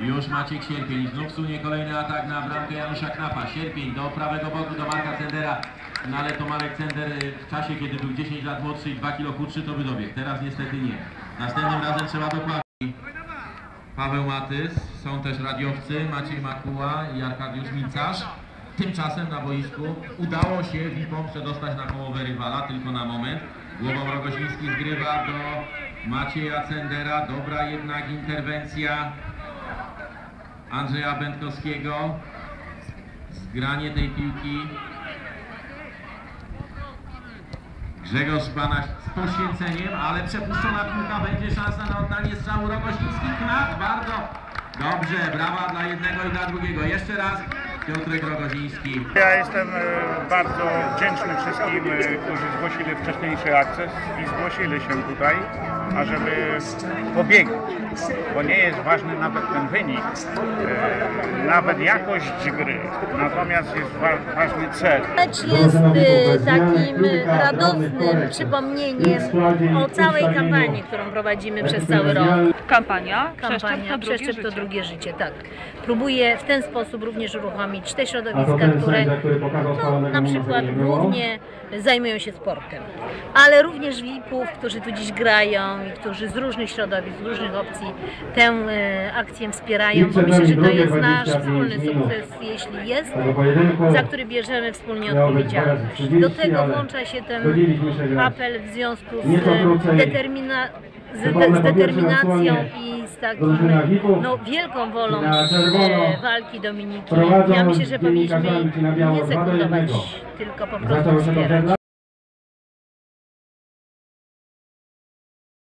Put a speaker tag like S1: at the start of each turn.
S1: Już Maciek Sierpień, znów sunie kolejny atak na bramkę Janusza Knapa. Sierpień do prawego boku, do Marka Cendera. No ale to Marek Cender y, w czasie, kiedy był 10 lat młodszy i 2 kilo chudszy, to by dobiegł. Teraz niestety nie. Następnym razem trzeba dokładnie. Paweł Matys, są też radiowcy, Maciej Makuła i Arkadiusz Micarz. Tymczasem na boisku udało się Wipom przedostać na połowę rywala, tylko na moment. Głową Rogoziński zgrywa do Macieja Cendera. Dobra jednak interwencja Andrzeja Będkowskiego. Zgranie tej piłki. Grzegorz Banach z poświęceniem, ale przepuszczona piłka, będzie szansa na oddanie strzału Rogoziński. Knap, bardzo dobrze, brawa dla jednego i dla drugiego. Jeszcze raz Piotrek Rogoziński.
S2: Ja jestem e, bardzo wdzięczny wszystkim, e, którzy zgłosili wcześniejszy akces i zgłosili się tutaj, ażeby pobiegać, bo nie jest ważny nawet ten wynik, e, nawet jakość gry, natomiast jest wa- ważny cel.
S3: Mecz jest y, takim radosnym przypomnieniem o całej kampanii, którą prowadzimy przez cały rok.
S4: Kampania,
S3: Kampania Przeszczep to drugie życie, tak. Próbuję w ten sposób również uruchomić te środowiska, które no, na przykład głównie zajmują się sportem, ale również VIP-ów, którzy tu dziś grają i którzy z różnych środowisk, z różnych opcji tę e, akcję wspierają, bo myślę, że to jest nasz
S5: 25
S3: wspólny sukces, jeśli jest, za który bierzemy wspólnie odpowiedzialność.
S5: 30,
S3: Do tego włącza się ten apel w związku z
S5: Nieco krócej.
S3: determina z,
S5: Przypomnę
S3: z determinacją i z takim no, wielką wolą e, walki Dominiki. Ja myślę, że powinniśmy nie sekundować, tylko po prostu wspierać.